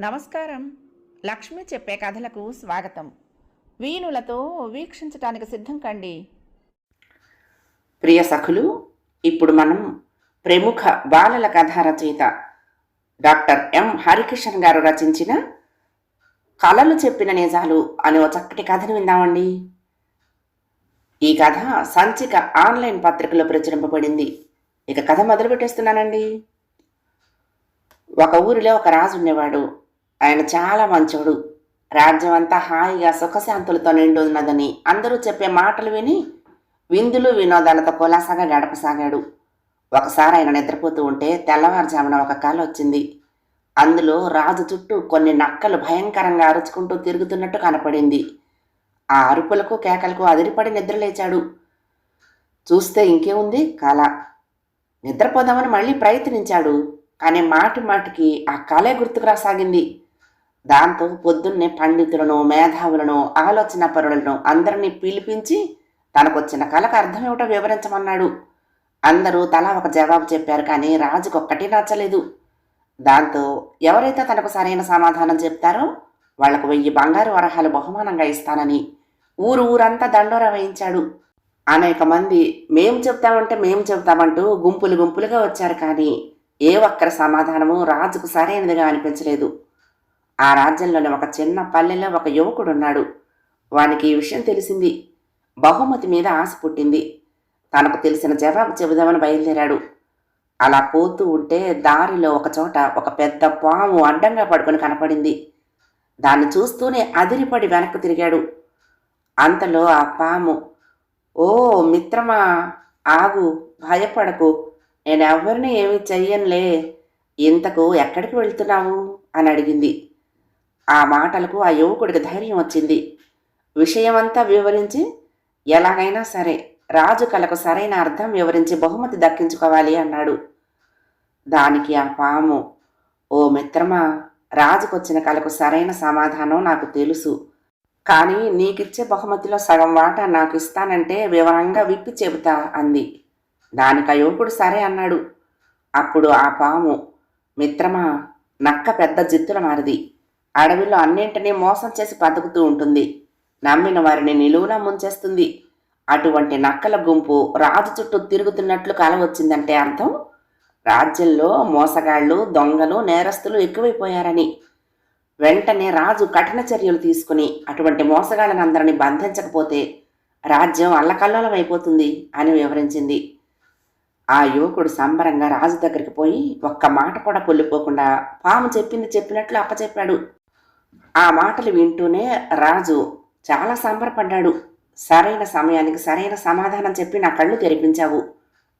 నమస్కారం. లక్ష్మి చెప్పే కథలకు స్వాగతం. వీణులతో వీక్షించటానికి సిద్ధం కండి. ప్రియ సఖులు ఇప్పుడు మనం ప్రముఖ బాలల కథా రచయిత డాక్టర్ ఎం. హరికిషన్ గారు రచించిన కళలు చెప్పిన నిజాలు అనే ఒక చక్కటి కథను విందామండి. ఈ కథ సంచిక ఆన్లైన్ పత్రికలో ప్రచురింపబడింది. ఇక కథ మొదలు పెట్టేస్తున్నానండి ఒక ఊరిలో ఒక రాజు ఉండేవాడు. ఆయన చాలా మంచోడు. రాజ్యం అంతా హాయిగా సుఖశాంతులతో నిండి ఉన్నదని అందరూ చెప్పే మాటలు విని విందులు వినోదాలతో కులాసాగా గడపసాగాడు. ఒకసారి ఆయన నిద్రపోతూ ఉంటే తెల్లవారుజామున ఒక కల వచ్చింది. అందులో రాజు చుట్టూ కొన్ని నక్కలు భయంకరంగా అరుచుకుంటూ తిరుగుతున్నట్టు కనపడింది. ఆ అరుపులకు కేకలకు అదిరిపడి నిద్రలేచాడు. చూస్తే ఇంకేముంది? కళ నిద్రపోదామని మళ్ళీ ప్రయత్నించాడు. కానీ మాటి మాటికి ఆ కళే గుర్తుకు రాసాగింది. దాంతో పొద్దున్నే పండితులను మేధావులను ఆలోచన పరులను అందరినీ పిలిపించి తనకొచ్చిన కళకు అర్థమేమిటో వివరించమన్నాడు. అందరూ తలా ఒక జవాబు చెప్పారు కానీ రాజుకు ఒక్కటి నచ్చలేదు. దాంతో ఎవరైతే తనకు సరైన సమాధానం చెప్తారో వాళ్ళకు వెయ్యి బంగారు వరహాలు బహుమానంగా ఇస్తానని ఊరు ఊరంతా దండోరా వేయించాడు. అనేక మంది మేం చెప్తామంటే మేం చెప్తామంటూ గుంపులు గుంపులుగా వచ్చారు కానీ ఏ ఒక్కరి సమాధానము రాజుకు సరైనదిగా అనిపించలేదు. ఆ రాజ్యంలోని ఒక చిన్న పల్లెలో ఒక యువకుడున్నాడు వానికి ఈ విషయం తెలిసింది. బహుమతి మీద ఆశ పుట్టింది. తనకు తెలిసిన జవాబు చెబుదామని బయలుదేరాడు. అలా పోతూ ఉంటే దారిలో ఒక చోట ఒక పెద్ద పాము అడ్డంగా పడుకొని కనపడింది. దాన్ని చూస్తూనే అదిరిపడి వెనక్కు తిరిగాడు. అంతలో ఆ పాము ఓ మిత్రమా ఆగు భయపడకు. నేనెవ్వరిని ఏమి చెయ్యనులే. ఇంతకు ఎక్కడికి వెళ్తున్నావు? అని అడిగింది. ఆ మాటలకు ఆ యువకుడికి ధైర్యం వచ్చింది. విషయమంతా వివరించి ఎలాగైనా సరే రాజు కలకు సరైన అర్థం వివరించి బహుమతి దక్కించుకోవాలి అన్నాడు. దానికి ఆ పాము ఓ మిత్రమా రాజుకొచ్చిన కలకు సరైన సమాధానం నాకు తెలుసు. కానీ నీకిచ్చే బహుమతిలో సగం వాటా నాకు ఇస్తానంటే వివరంగా విప్పి చెబుతా అంది. దానికి ఆ యువకుడు సరే అన్నాడు. అప్పుడు ఆ పాము మిత్రమా నక్క పెద్ద జిత్తుల మారిది అడవిలో అన్నింటినీ మోసం చేసి బతుకుతూ ఉంటుంది. నమ్మిన వారిని నిలువున ముంచేస్తుంది. అటువంటి నక్కల గుంపు రాజు చుట్టూ తిరుగుతున్నట్లు కల వచ్చిందంటే అర్థం? రాజ్యంలో మోసగాళ్ళు దొంగలు నేరస్తులు ఎక్కువైపోయారని. వెంటనే రాజు కఠిన చర్యలు తీసుకుని అటువంటి మోసగాళ్ళని అందరినీ బంధించకపోతే రాజ్యం అల్లకల్లోలం అయిపోతుంది అని వివరించింది. ఆ యువకుడు సంబరంగా రాజు దగ్గరికి పోయి ఒక్క మాట కూడా పొల్లిపోకుండా పాము చెప్పింది చెప్పినట్లు అప్పచెప్పాడు. ఆ మాటలు వింటూనే రాజు చాలా సంబరపడ్డాడు. సరైన సమయానికి సరైన సమాధానం చెప్పి నా కళ్ళు తెరిపించావు.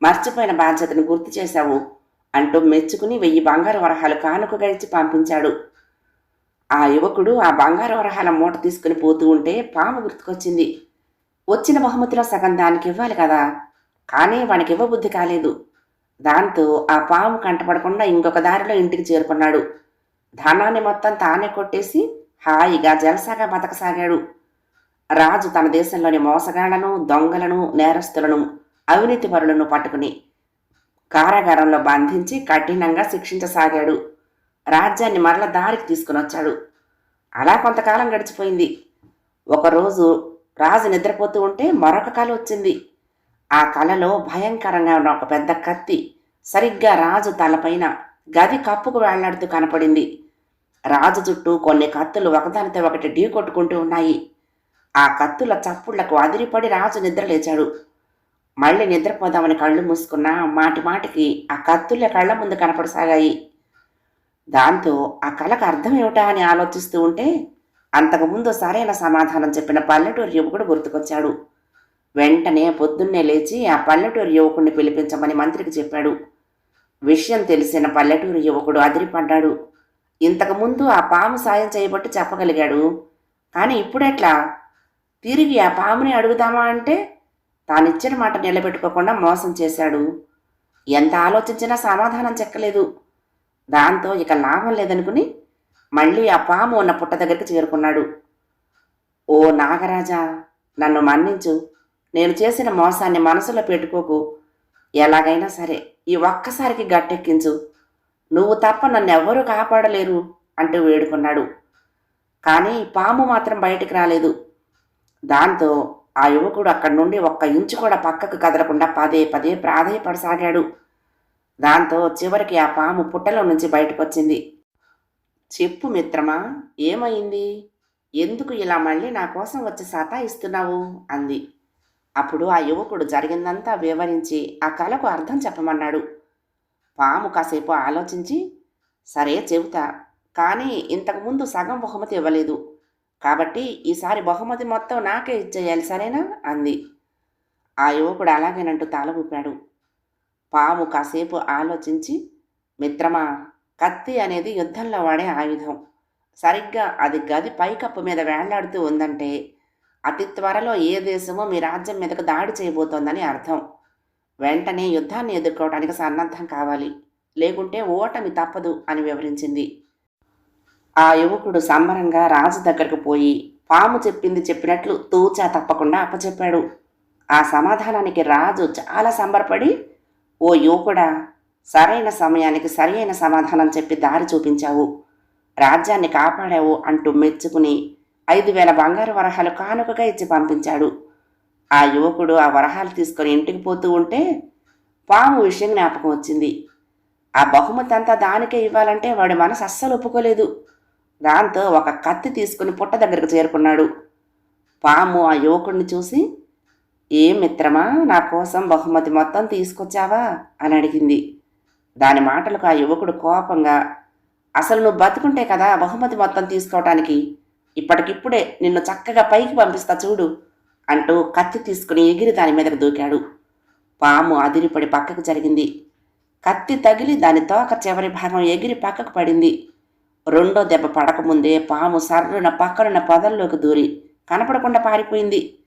మర్చిపోయిన బాధ్యతను గుర్తు చేశావు అంటూ మెచ్చుకుని వెయ్యి బంగారు వరహాలు కానుక గడిచి పంపించాడు. ఆ యువకుడు ఆ బంగారు వరహాల మూట తీసుకుని పోతూ ఉంటే పాము గుర్తుకొచ్చింది. వచ్చిన బహుమతిలో సగం దానికి ఇవ్వాలి కదా. కానీ వానికి ఇవ్వబుద్ధి కాలేదు. దాంతో ఆ పాము కంటపడకుండా ఇంకొక దారిలో ఇంటికి చేరుకున్నాడు. ధనాన్ని మొత్తం తానే కొట్టేసి హాయిగా జలసాగా బతకసాగాడు. రాజు తన దేశంలోని మోసగాళ్ళను దొంగలను నేరస్తులను అవినీతిపరులను పట్టుకుని కారాగారంలో బంధించి కఠినంగా శిక్షించసాగాడు. రాజ్యాన్ని మరల దారికి తీసుకుని వచ్చాడు అలా కొంతకాలం గడిచిపోయింది. ఒకరోజు రాజు నిద్రపోతూ ఉంటే మరొక కళ వచ్చింది. ఆ కలలో భయంకరంగా ఉన్న ఒక పెద్ద కత్తి సరిగ్గా రాజు తలపైన గది కప్పుకు వెళ్ళాడుతూ కనపడింది. రాజు చుట్టూ కొన్ని కత్తులు ఒకదానితో ఒకటి ఢీ కొట్టుకుంటూ ఉన్నాయి. ఆ కత్తుల చప్పుళ్ళకు అదిరిపడి రాజు నిద్రలేచాడు. మళ్ళీ నిద్రపోదామని కళ్ళు మూసుకున్న మాటి మాటికి ఆ కత్తులే కళ్ళ ముందు కనపడసాగాయి. దాంతో ఆ కళకు అర్థం ఏమిటా అని ఆలోచిస్తూ ఉంటే అంతకుముందు సరైన సమాధానం చెప్పిన పల్లెటూరు యువకుడు గుర్తుకొచ్చాడు. వెంటనే పొద్దున్నే లేచి ఆ పల్లెటూరు యువకుడిని పిలిపించమని మంత్రికి చెప్పాడు. విషయం తెలిసిన పల్లెటూరు యువకుడు అదిరిపడ్డాడు. ఇంతకుముందు ఆ పాము సాయం చేయబట్టి చెప్పగలిగాడు. కానీ ఇప్పుడెట్లా తిరిగి ఆ పాముని అడుగుదామా అంటే తానిచ్చిన మాట నిలబెట్టుకోకుండా మోసం చేశాడు. ఎంత ఆలోచించినా సమాధానం చెక్కలేదు దాంతో ఇక లాభం లేదనుకుని మళ్ళీ ఆ పాము ఉన్న పుట్ట దగ్గరికి చేరుకున్నాడు. ఓ నాగరాజా నన్ను మన్నించు. నేను చేసిన మోసాన్ని మనసులో పెట్టుకోకు. ఎలాగైనా సరే ఈ ఒక్కసారికి గట్టెక్కించు. నువ్వు తప్ప నన్నెవ్వరూ కాపాడలేరు అంటూ వేడుకున్నాడు. కానీ పాము మాత్రం బయటికి రాలేదు. దాంతో ఆ యువకుడు అక్కడి నుండి ఒక్క ఇంచు కూడా పక్కకు కదలకుండా పదే పదే ప్రాధేయపడసాగాడు. దాంతో చివరికి ఆ పాము పుట్టలో నుంచి బయటకొచ్చింది. చెప్పు మిత్రమా ఏమైంది? ఎందుకు ఇలా మళ్ళీ నా కోసం వచ్చి సతాయిస్తున్నావు? అంది. అప్పుడు ఆ యువకుడు జరిగిందంతా వివరించి ఆ కళకు అర్థం చెప్పమన్నాడు. పాము కాసేపు ఆలోచించి సరే చెబుతా కానీ ఇంతకుముందు సగం బహుమతి ఇవ్వలేదు. కాబట్టి ఈసారి బహుమతి మొత్తం నాకే ఇచ్చేయాలి సరేనా? అంది. ఆ యువకుడు అలాగేనంటూ తల ఊపాడు. పాము కాసేపు ఆలోచించి మిత్రమా కత్తి అనేది యుద్ధంలో వాడే ఆయుధం. సరిగ్గా అది గది పైకప్పు మీద వేళ్ళాడుతూ ఉందంటే అతి త్వరలో ఏ దేశమో మీ రాజ్యం మీదకు దాడి చేయబోతోందని అర్థం. వెంటనే యుద్ధాన్ని ఎదుర్కోవడానికి సన్నద్ధం కావాలి. లేకుంటే ఓటమి తప్పదు అని వివరించింది. ఆ యువకుడు సంబరంగా రాజు దగ్గరకు పోయి పాము చెప్పింది చెప్పినట్లు తూచా తప్పకుండా అప్పచెప్పాడు. ఆ సమాధానానికి రాజు చాలా సంబరపడి ఓ యువకుడా సరైన సమయానికి సరియైన సమాధానం చెప్పి దారి చూపించావు. రాజ్యాన్ని కాపాడావు అంటూ మెచ్చుకుని ఐదు వేల బంగారు వరహాలు కానుకగా ఇచ్చి పంపించాడు. ఆ యువకుడు ఆ వరహాలు తీసుకొని ఇంటికి పోతూ ఉంటే పాము విషయం జ్ఞాపకం వచ్చింది. ఆ బహుమతి అంతా దానికే ఇవ్వాలంటే వాడి మనసు అస్సలు ఒప్పుకోలేదు. దాంతో ఒక కత్తి తీసుకుని పుట్ట దగ్గరకు చేరుకున్నాడు. పాము ఆ యువకుడిని చూసి ఏ మిత్రమా నా కోసం బహుమతి మొత్తం తీసుకొచ్చావా? అని అడిగింది. దాని మాటలకు ఆ యువకుడు కోపంగా అసలు నువ్వు బతుకుంటే కదా బహుమతి మొత్తం తీసుకోవటానికి ఇప్పటికిప్పుడే నిన్ను చక్కగా పైకి పంపిస్తా చూడు. అంటూ కత్తి తీసుకుని ఎగిరి దాని మీదకు దూకాడు. పాము అదిరిపడి పక్కకు జరిగింది. కత్తి తగిలి దాని తోక చివరి భాగం ఎగిరి పక్కకు పడింది. రెండో దెబ్బ పడకముందే పాము సర్రున పక్కనున్న పొదల్లోకి దూరి కనపడకుండా పారిపోయింది.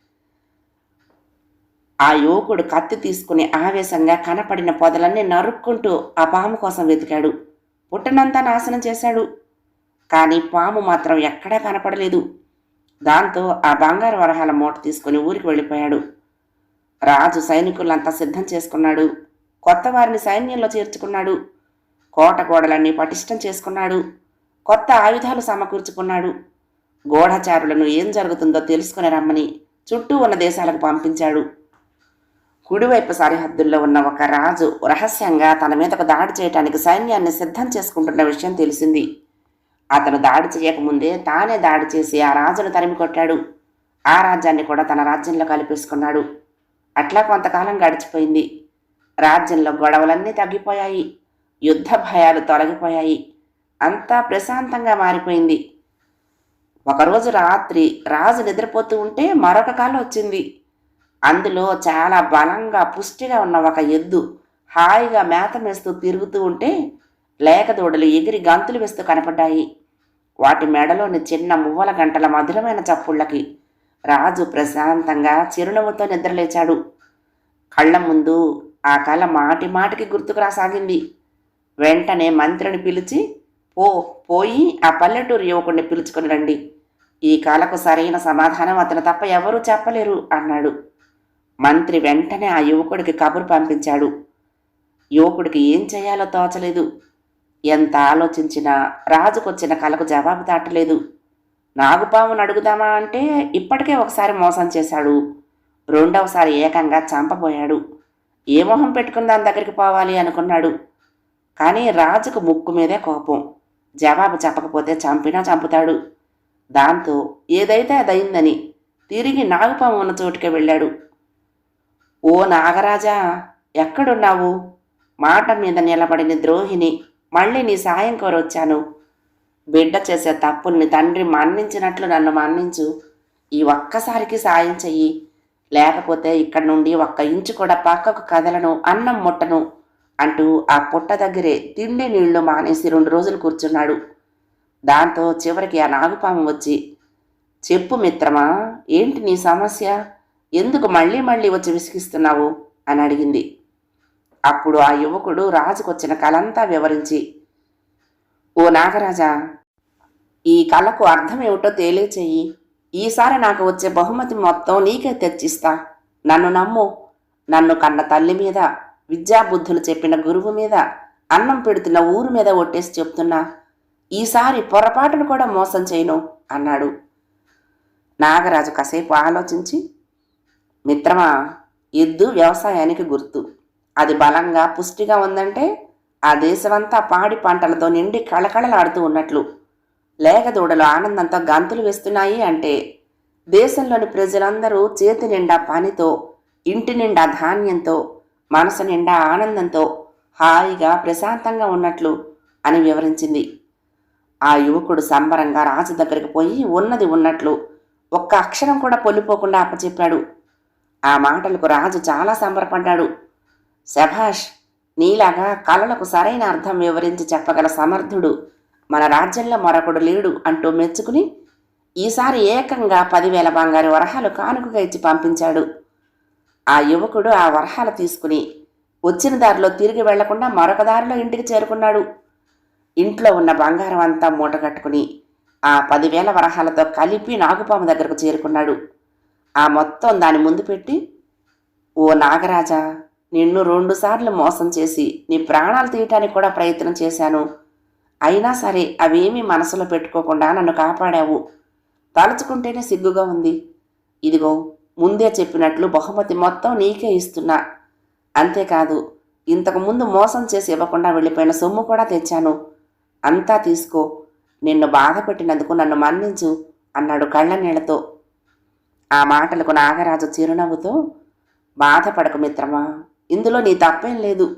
ఆ యువకుడు కత్తి తీసుకుని ఆవేశంగా కనపడిన పొదలన్నీ నరుక్కుంటూ ఆ పాము కోసం వెతికాడు. పుట్టనంతా నాశనం చేశాడు. కానీ పాము మాత్రం ఎక్కడా కనపడలేదు. దాంతో ఆ బంగారు వరహాల మూట తీసుకుని ఊరికి వెళ్ళిపోయాడు. రాజు సైనికులంతా సిద్ధం చేసుకున్నాడు. కొత్త వారిని సైన్యంలో చేర్చుకున్నాడు. కోట గోడలన్నీ పటిష్టం చేసుకున్నాడు. కొత్త ఆయుధాలు సమకూర్చుకున్నాడు. గూఢచారులను ఏం జరుగుతుందో తెలుసుకుని రమ్మని చుట్టూ ఉన్న దేశాలకు పంపించాడు. కుడివైపు సరిహద్దుల్లో ఉన్న ఒక రాజు రహస్యంగా తన మీదకు దాడి చేయటానికి సైన్యాన్ని సిద్ధం చేసుకుంటున్న విషయం తెలిసింది. అతను దాడి చేయకముందే తానే దాడి చేసి ఆ రాజును తరిమి కొట్టాడు. ఆ రాజ్యాన్ని కూడా తన రాజ్యంలో కలిపేసుకున్నాడు. అట్లా కొంతకాలం గడిచిపోయింది. రాజ్యంలో గొడవలన్నీ తగ్గిపోయాయి. యుద్ధ భయాలు తొలగిపోయాయి. అంతా ప్రశాంతంగా మారిపోయింది. ఒకరోజు రాత్రి రాజు నిద్రపోతూ ఉంటే మరొక కాలు వచ్చింది. అందులో చాలా బలంగా పుష్టిగా ఉన్న ఒక ఎద్దు హాయిగా మేత మేస్తూ తిరుగుతూ ఉంటే లేకదూడలు ఎగిరి గంతులు వేస్తూ కనపడ్డాయి. వాటి మెడలోని చిన్న మువ్వల గంటల మధురమైన చప్పుళ్ళకి రాజు ప్రశాంతంగా చిరునవ్వుతో నిద్రలేచాడు. కళ్ళ ముందు ఆ కళ మాటి మాటికి గుర్తుకు రాసాగింది. వెంటనే మంత్రిని పిలిచి పో పోయి ఆ పల్లెటూరు యువకుడిని పిలుచుకుని రండి. ఈ కళకు సరైన సమాధానం అతను తప్ప ఎవరూ చెప్పలేరు అన్నాడు. మంత్రి వెంటనే ఆ యువకుడికి కబురు పంపించాడు. యువకుడికి ఏం చేయాలో తోచలేదు. ఎంత ఆలోచించినా రాజుకొచ్చిన కలకు జవాబు దాటలేదు. నాగుపామును అడుగుదామా అంటే ఇప్పటికే ఒకసారి మోసం చేశాడు. రెండవసారి ఏకంగా చంపబోయాడు. ఏ మొహం పెట్టుకుని దాని దగ్గరికి పోవాలి అనుకున్నాడు. కానీ రాజుకు ముక్కు మీదే కోపం. జవాబు చెప్పకపోతే చంపినా చంపుతాడు. దాంతో ఏదైతే అదయిందని తిరిగి నాగుపాము ఉన్న చోటుకే వెళ్ళాడు. ఓ నాగరాజా ఎక్కడున్నావు? మాట మీద నిలబడిన ద్రోహిని మళ్ళీ నీ సాయం కోరొచ్చాను బిడ్డ చేసే తప్పుల్ని తండ్రి మన్నించినట్లు నన్ను మన్నించు. ఈ ఒక్కసారికి సాయం చెయ్యి. లేకపోతే ఇక్కడి నుండి ఒక్క ఇంచు కూడా పక్కకు కదలను అన్నం ముట్టను అంటూ ఆ పుట్ట దగ్గరే తిండి నీళ్ళు మానేసి రెండు రోజులు కూర్చున్నాడు. దాంతో చివరికి ఆ నాగుపాము వచ్చి చెప్పు మిత్రమా ఏంటి నీ సమస్య? ఎందుకు మళ్ళీ మళ్ళీ వచ్చి విసిగిస్తున్నావు? అని అడిగింది. అప్పుడు ఆ యువకుడు రాజుకొచ్చిన కలంతా వివరించి ఓ నాగరాజా ఈ కళకు అర్థం ఏమిటో తెలియచేయి. ఈసారి నాకు వచ్చే బహుమతి మొత్తం నీకే తెచ్చిస్తా. నన్ను నమ్ము. నన్ను కన్న తల్లి మీద విద్యాబుద్ధులు చెప్పిన గురువు మీద అన్నం పెడుతున్న ఊరు మీద ఒట్టేసి చెప్తున్నా. ఈసారి పొరపాటును కూడా మోసం చేయను అన్నాడు. నాగరాజు కాసేపు ఆలోచించి మిత్రమా ఎద్దు వ్యవసాయానికి గుర్తు. అది బలంగా పుష్టిగా ఉందంటే ఆ దేశమంతా పాడి పంటలతో నిండి కళకళలాడుతూ ఉన్నట్లు. లేగదూడలు ఆనందంతో గంతులు వేస్తున్నాయి అంటే దేశంలోని ప్రజలందరూ చేతి నిండా పనితో ఇంటి నిండా ధాన్యంతో మనసు నిండా ఆనందంతో హాయిగా ప్రశాంతంగా ఉన్నట్లు అని వివరించింది. ఆ యువకుడు సంబరంగా రాజు దగ్గరికి పోయి ఉన్నది ఉన్నట్లు ఒక్క అక్షరం కూడా పొల్లిపోకుండా అప్పచెప్పాడు. ఆ మాటలకు రాజు చాలా సంబరపడ్డాడు. శభాష్ నీలాగా కళలకు సరైన అర్థం వివరించి చెప్పగల సమర్థుడు మన రాజ్యంలో మరొకడు లేడు అంటూ మెచ్చుకుని ఈసారి ఏకంగా పదివేల బంగారు వరహాలు కానుకగా ఇచ్చి పంపించాడు. ఆ యువకుడు ఆ వరహాలు తీసుకుని వచ్చిన దారిలో తిరిగి వెళ్ళకుండా మరొక దారిలో ఇంటికి చేరుకున్నాడు. ఇంట్లో ఉన్న బంగారం అంతా మూట కట్టుకుని ఆ పదివేల వరహాలతో కలిపి నాగుపాము దగ్గరకు చేరుకున్నాడు. ఆ మొత్తం దాని ముందు పెట్టి ఓ నాగరాజా నిన్ను రెండుసార్లు మోసం చేసి నీ ప్రాణాలు తీయటానికి కూడా ప్రయత్నం చేశాను. అయినా సరే అవేమీ మనసులో పెట్టుకోకుండా నన్ను కాపాడావు. తలుచుకుంటేనే సిగ్గుగా ఉంది. ఇదిగో ముందే చెప్పినట్లు బహుమతి మొత్తం నీకే ఇస్తున్నా. అంతేకాదు ఇంతకుముందు మోసం చేసి ఇవ్వకుండా వెళ్ళిపోయిన సొమ్ము కూడా తెచ్చాను. అంతా తీసుకో. నిన్ను బాధ పెట్టినందుకు నన్ను మన్నించు అన్నాడు కళ్ళనీళ్ళతో ఆ మాటలకు నాగరాజు చిరునవ్వుతో బాధపడకు మిత్రమా. ఇందులో నీ తప్పేం లేదు.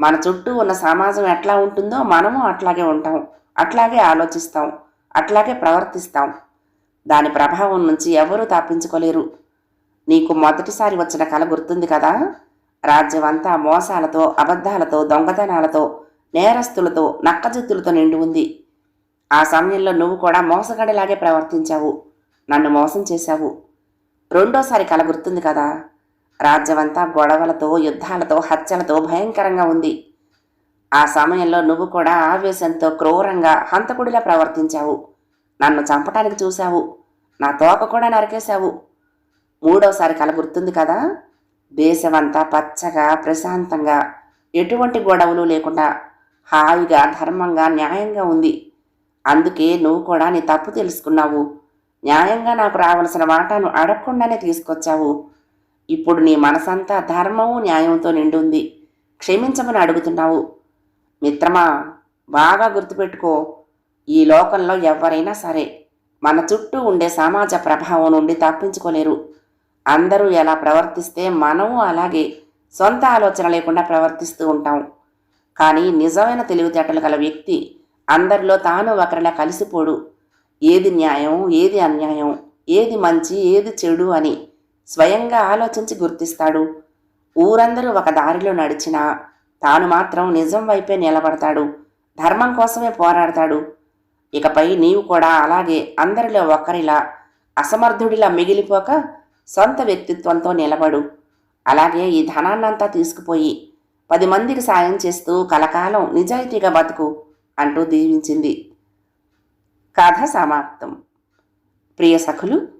మన చుట్టూ ఉన్న సమాజం ఎట్లా ఉంటుందో మనము అట్లాగే ఉంటాం. అట్లాగే ఆలోచిస్తాం. అట్లాగే ప్రవర్తిస్తాం. దాని ప్రభావం నుంచి ఎవరూ తప్పించుకోలేరు. నీకు మొదటిసారి వచ్చిన కళ గుర్తుంది కదా? రాజ్యమంతా మోసాలతో అబద్ధాలతో దొంగతనాలతో నేరస్తులతో నక్కజిత్తులతో నిండి ఉంది. ఆ సమయంలో నువ్వు కూడా మోసగాడిలాగే ప్రవర్తించావు. నన్ను మోసం చేశావు. రెండోసారి కల గుర్తుంది కదా? రాజ్యమంతా గొడవలతో యుద్ధాలతో హత్యలతో భయంకరంగా ఉంది. ఆ సమయంలో నువ్వు కూడా ఆవేశంతో క్రూరంగా హంతకుడిలా ప్రవర్తించావు. నన్ను చంపటానికి చూశావు. నా తోక కూడా నరికేశావు. మూడోసారి కల గుర్తుంది కదా? దేశమంతా పచ్చగా ప్రశాంతంగా ఎటువంటి గొడవలు లేకుండా హాయిగా ధర్మంగా న్యాయంగా ఉంది. అందుకే నువ్వు కూడా నీ తప్పు తెలుసుకున్నావు. న్యాయంగా నాకు రావలసిన వాటాను అడగకుండానే తీసుకొచ్చావు. ఇప్పుడు నీ మనసంతా ధర్మము న్యాయంతో నిండుంది. క్షమించమని అడుగుతున్నావు. మిత్రమా బాగా గుర్తుపెట్టుకో. ఈ లోకంలో ఎవరైనా సరే మన చుట్టూ ఉండే సమాజ ప్రభావం నుండి తప్పించుకోలేరు. అందరూ ఎలా ప్రవర్తిస్తే మనము అలాగే సొంత ఆలోచన లేకుండా ప్రవర్తిస్తూ ఉంటాం. కానీ నిజమైన తెలివితేటలు గల వ్యక్తి అందరిలో తాను ఒకరిలా కలిసిపోడు. ఏది న్యాయం ఏది అన్యాయం ఏది మంచి ఏది చెడు అని స్వయంగా ఆలోచించి గుర్తిస్తాడు. ఊరందరూ ఒక దారిలో నడిచినా తాను మాత్రం నిజం వైపే నిలబడతాడు. ధర్మం కోసమే పోరాడతాడు. ఇకపై నీవు కూడా అలాగే అందరిలో ఒకరిలా అసమర్థుడిలా మిగిలిపోక సొంత వ్యక్తిత్వంతో నిలబడు. అలాగే ఈ ధనాన్నంతా తీసుకుపోయి పది మందికి సాయం చేస్తూ కలకాలం నిజాయితీగా బతుకు అంటూ దీవించింది. కథ సమాప్తం. ప్రియ సఖులు